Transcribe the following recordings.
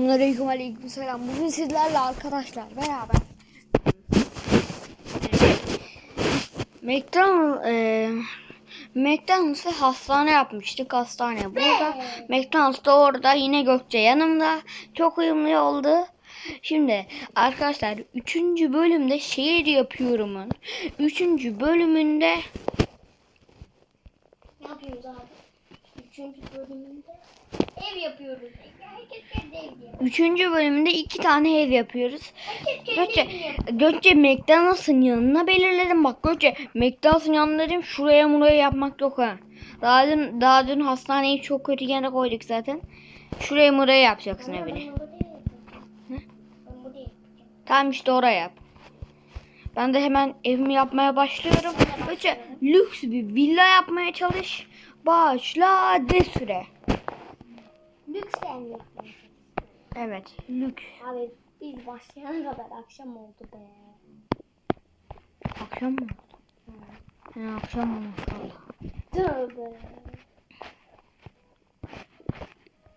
Selamünaleyküm aleykümselam. Bugün sizlerle arkadaşlar beraber McDonald's e, McDonald's'ı hastane yapmıştık hastane. Burada McDonald's'ta orada yine Gökçe yanımda. Çok uyumlu oldu. Şimdi arkadaşlar 3. bölümde şehir yapıyorumun 3. bölümünde yapıyoruz abi? Üçüncü bölümünde ev yapıyoruz. Herkes kendi ev yapıyor. Üçüncü bölümünde iki tane ev yapıyoruz. Herkes kendi Gökçe, evini yapıyor. Gökçe McDonald's'ın yanına belirledim. Bak Gökçe McDonald's'ın yanına dedim şuraya muraya yapmak yok ha. Daha dün, daha dün hastaneyi çok kötü yere koyduk zaten. Şuraya muraya yapacaksın Ben evini. Tamam işte oraya yap. Ben de hemen evimi yapmaya başlıyorum. Gökçe lüks bir villa yapmaya çalış. Başla de süre. Lüks yapacağım. Evet lüks. Abi biz başlayana kadar akşam oldu be. Akşam mı? He, akşam olmuş valla. Tövbe.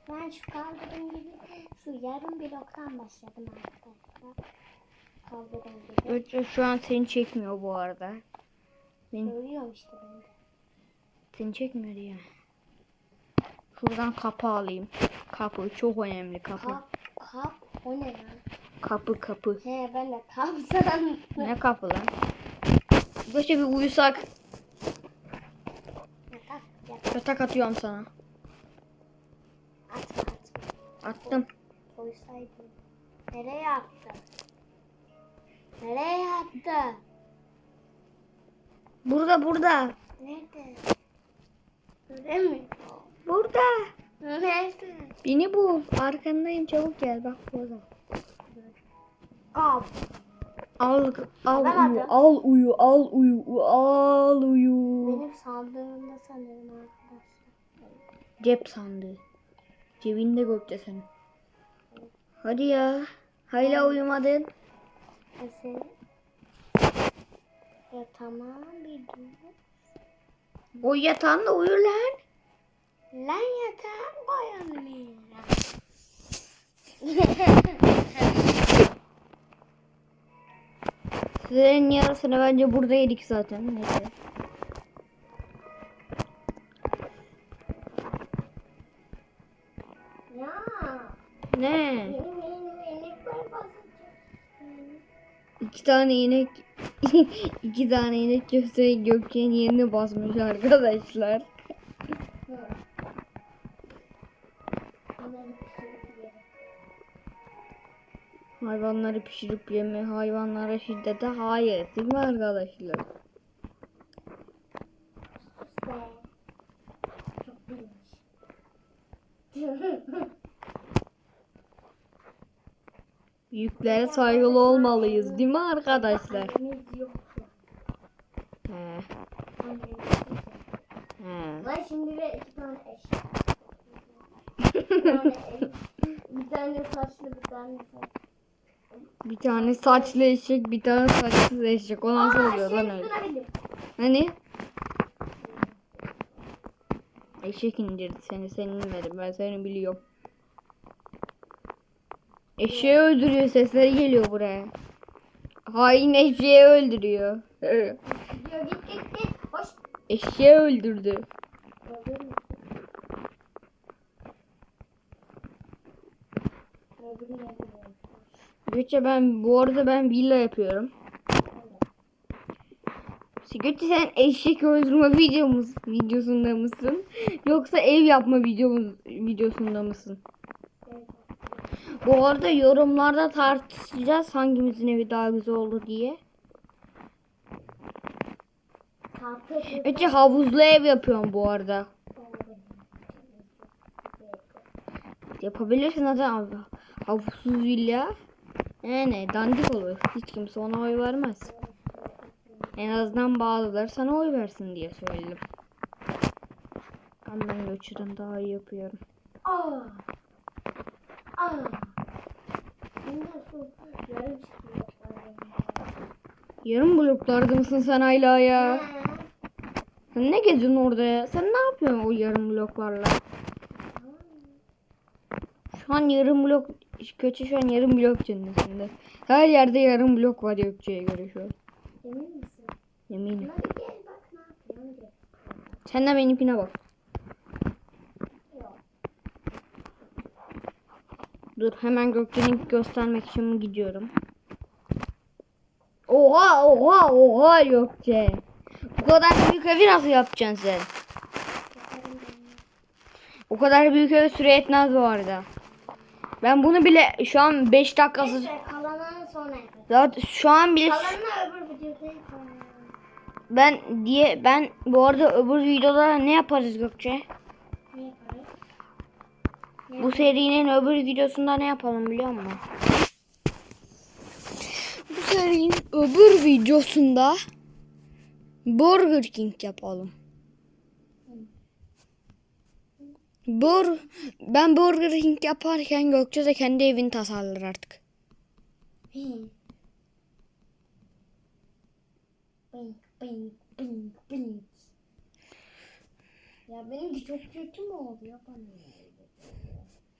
Ben şu kaldırım gibi şu yarım bloktan başladım arkadaşlar. Kaldırım gibi. Gökçe şu an seni çekmiyor bu arada. Beni Görüyorum işte ben de. Seni çekmiyor diye. Şuradan kapı alayım. Kapı çok önemli kapı. Kap, kap, o ne lan? Kapı kapı. He ben de kap sandım. Ne kapı lan? Göçe bir uyusak. Yatak, yatak, Yatak atıyorum sana. atma, atma. Attım. Koysaydım. Nereye attı? Nereye attı? Burada burada. Nerede? Göremiyorum. Burada. Nerede? Beni bul. Arkandayım çabuk gel bak burada. Al al Alamadım. uyu al uyu al uyu al uyu. Benim sandığımda sanırım arkadaşlar. Cep sandığı. Cebinde Gökçe senin. Hadi ya. Hala uyumadın. Mesela. Ya tamam bir dur. O yatağında uyur lan. Lan yatağa koyalım Sizlerin yarısını bence burada yedik zaten. Neyse. Ya. Ne? Benim basacak. İki tane inek iki tane inek köfte Gökçe'nin yerine basmış arkadaşlar. Hayvanları pişirip yeme, hayvanlara şiddete hayır değil mi arkadaşlar? Büyüklere saygılı olmalıyız değil mi arkadaşlar? He, he. Lan şimdi de iki tane eşek. bir tane eşek. Bir tane saçlı bir tane saçlı. Bir tane saçlı eşek, bir tane saçsız eşek. O nasıl oluyor lan öyle? Hani? Eşek indirdi seni, sen inmedin. Ben seni biliyorum. Eşeği öldürüyor, sesleri geliyor buraya. Hain eşeği öldürüyor. Gidiyor git git git. Hoş. Eşeği öldürdü. Gökçe ben bu arada ben villa yapıyorum. Gökçe sen eşek öldürme videomuz videosunda mısın? Yoksa ev yapma videomuz videosunda mısın? Bu arada yorumlarda tartışacağız hangimizin evi daha güzel oldu diye. Gökçe havuzlu ev yapıyorum bu arada. Yapabilirsin zaten abi. Havuzsuz villa. Yani dandik olur. Hiç kimse ona oy vermez. En azından bazıları sana oy versin diye söyledim. Ama ben Gökçe'den daha iyi yapıyorum. Aa. Aa. Yarım bloklarda mısın sen hala ya? Sen ne geziyorsun orada ya? Sen ne yapıyorsun o yarım bloklarla? Şu an yarım blok kötü şu an yarım blok cennesinde. Her yerde yarım blok var Gökçe'ye göre şu an. Emin misin? Eminim. Sen de benimkine bak. Dur hemen Gökçe'nin göstermek için gidiyorum. Oha oha oha Gökçe. Bu kadar büyük evi nasıl yapacaksın sen? O kadar büyük evi süre etmez bu arada. Ben bunu bile şu an 5 dakikası Neyse kalanını sonra zaten şu an bile Kalanını öbür videoda yaparız. ben diye ben bu arada öbür videoda ne yaparız Gökçe? Bu serinin öbür videosunda ne yapalım biliyor musun? Bu serinin öbür videosunda Burger King yapalım. Bur ben Burger King yaparken Gökçe de kendi evini tasarlar artık. Bing. Bing, bing, bing, bing. Ya benimki çok kötü mü oldu ya bana?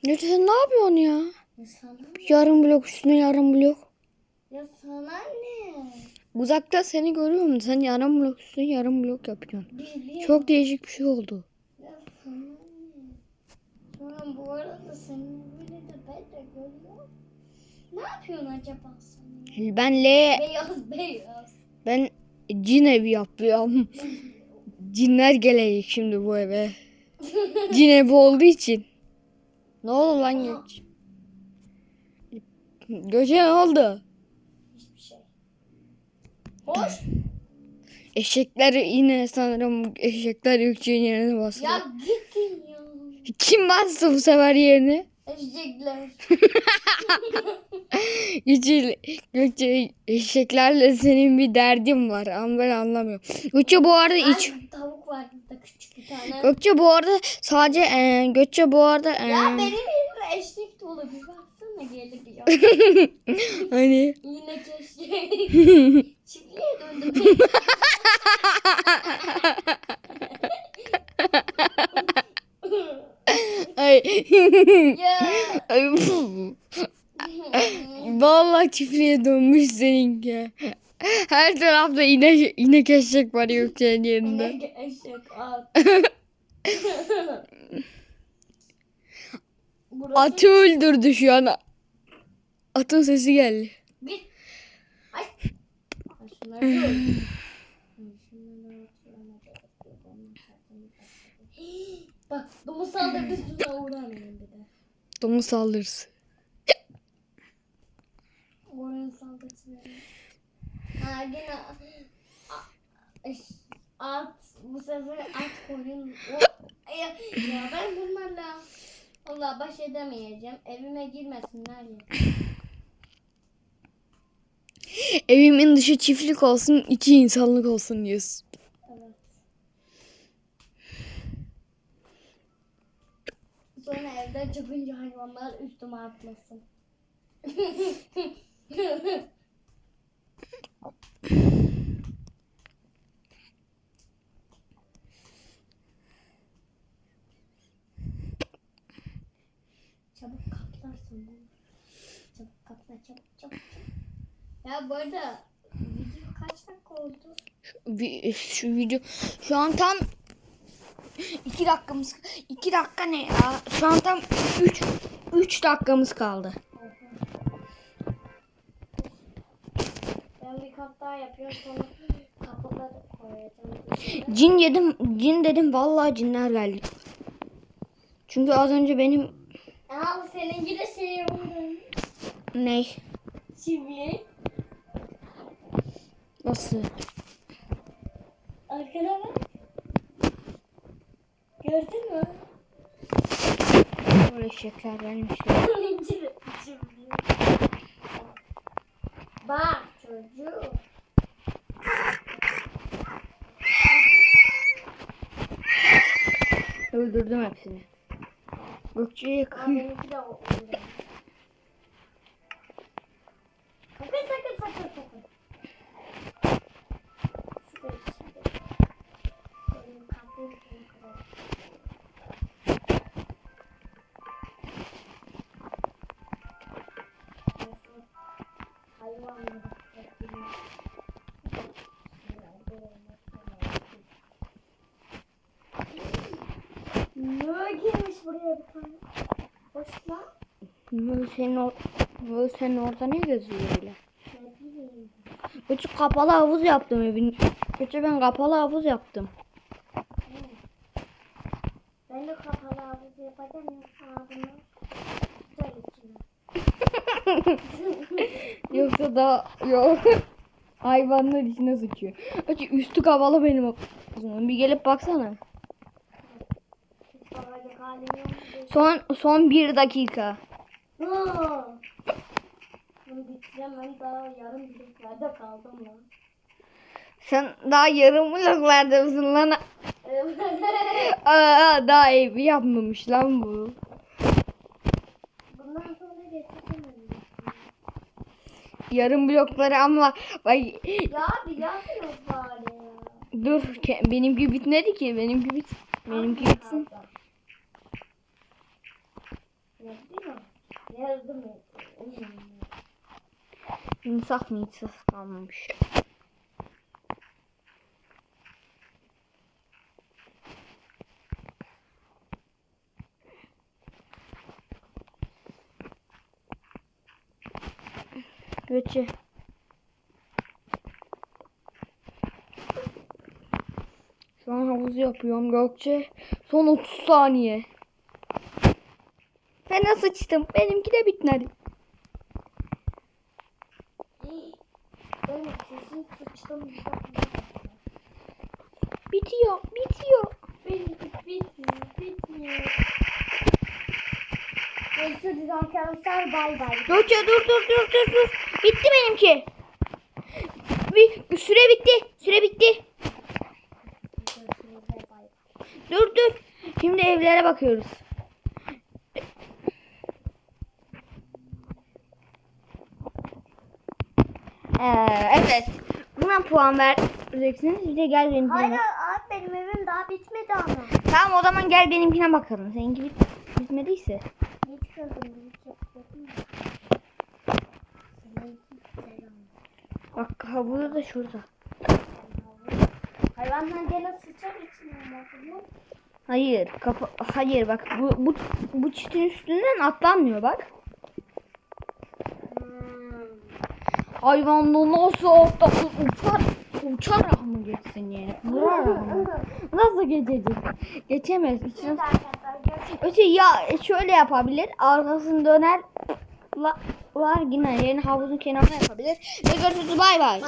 Gökçe sen ne yapıyorsun ya? Ya sana, Yarım blok üstüne yarım blok. ya sana ne? Uzakta seni görüyorum. Sen yarım blok üstüne yarım blok yapıyorsun. Biliyorum. Çok değişik bir şey oldu. Ya sana ne? Sonra bu arada senin böyle de ben de görüyorum. Ne yapıyorsun acaba sen? Ben L Beyaz beyaz. Ben cin evi yapıyorum. Cinler gelecek şimdi bu eve. Cin evi olduğu için. Ne oldu lan Gökçe? Gökçe ne oldu? Hiçbir şey. Hoş. Eşekler yine sanırım eşekler Gökçe'nin yerine bastı. Ya gittin ya. Kim bastı bu sefer yerine? Eşekler. Gökçe, Gökçe eşeklerle senin bir derdin var ama ben anlamıyorum. Gökçe bu arada iç. Ay, tavuk var burada küçük bir tane. Gökçe bu arada sadece e, Gökçe bu arada e, ya benim yerimde eşek dolu bir baksana ya. hani Yine keşke. Çiftliğe döndüm. ay ya. Ay, çiftliğe dönmüş seninki. Her tarafta inek, inek eşek var Gökçe'nin yerinde. Ne eşek at. Burası Atı öldürdü şu an. Atın sesi geldi. bir. Ay. Bak domuz saldırdı üstüne uğramayın bir de. Domuz saldırısı. Oraya saldırısı. Ha eş- at bu sefer at koyun. Ya, ya ben bunlarla Allah baş edemeyeceğim. Evime girmesinler ya. Evimin dışı çiftlik olsun, içi insanlık olsun diyorsun. Evet. Sonra evden çıkınca hayvanlar üstüme atlasın. çabuk katlarsın bunu. Çabuk katla çabuk çabuk. Ya bu arada video kaç dakika oldu? Bir- Şu video şu an tam 2 dakikamız 2 dakika ne ya? Şu an tam 3 3 dakikamız kaldı. Ben bir kat daha yapıyorum sonra kapıları koyacağım. Cin yedim, cin dedim vallahi cinler geldi. Çünkü az önce benim Al seninki de şey oldu. ne? Çivi. Nasıl? Arkana bak. Gördün mü? Böyle şeker. Çivi. Çivi. Bak çocuğum. Öldürdüm hepsini. Gökçe'ye Aa, benimki de oldu. Böyle senin, or senin orada ne gözüyor öyle? Küçük kapalı havuz yaptım evin. Küçük ben kapalı havuz yaptım. Ben de kapalı havuz yapacağım. Güzel içine. Yoksa da yok. Hayvanlar içine sıçıyor. Küçük üstü kapalı benim. Bir gelip baksana. Hiç. Son son bir dakika. Bunu daha yarım biliklerde kaldım lan. Sen daha yarım bloklarda mısın lan? Aa, daha evi yapmamış lan bu. Bundan sonra geçeceğim. Yarım blokları ama bak Ya abi yapmıyoruz bari dur benimki bitmedi ki benimki bit benimki bitsin. Ne bileyim. Yardım et. İnsaf mı insaf kalmamış. Göçü. Şu an havuz yapıyorum Gökçe. Son 30 saniye. Nasıl sıçtım? Benimki de bitmedi. Bitiyor, bitiyor. Benimki bitmiyor, bitmiyor. Neyse arkadaşlar bay bay. Gökçe dur dur dur dur dur. Bitti benimki. Bir, süre bitti. Süre bitti. Görüşürüz. Dur dur. Şimdi evlere bakıyoruz. Ee, evet. Buna puan vereceksiniz. Bir de gel benimkine Hayır bak. abi benim evim daha bitmedi ama. Tamam o zaman gel benimkine bakalım. Seninki bit bitmediyse. Hiç yapmadım. Bak havuzu da şurada. Hayvanlar gene sıçar içine. Hayır, kapa hayır bak bu bu bu çitin üstünden atlanmıyor bak. Hayvanla nasıl atlasın uçar uçarak mı geçsin yani? Vurarak mı? Nasıl geçecek? Geçemez. Görüşürüz. Öte ya şöyle yapabilir. Arkasını döner la, var yine yerini havuzun kenarına yapabilir. Ve görüşürüz. Bay bay.